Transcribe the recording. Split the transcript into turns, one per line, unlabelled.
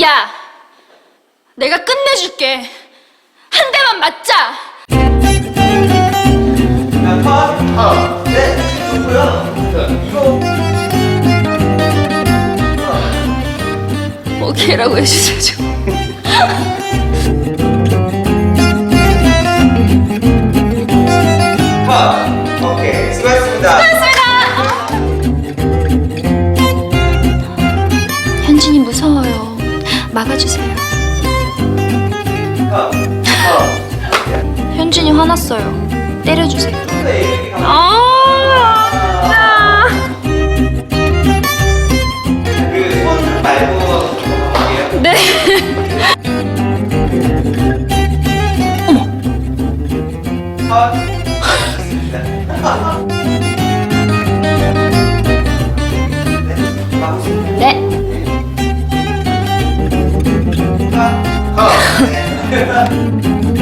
야, 내가 끝내줄게. 한 대만 맞자.
야, 파. 아, 네, 좋고요. 이거.
오케이라고 해주세요. 좀. 막아주세요. 현진이 화났어요. 때려주세요. 아,
그손 말고 할게요.
네.
좋습니다. 네, 好。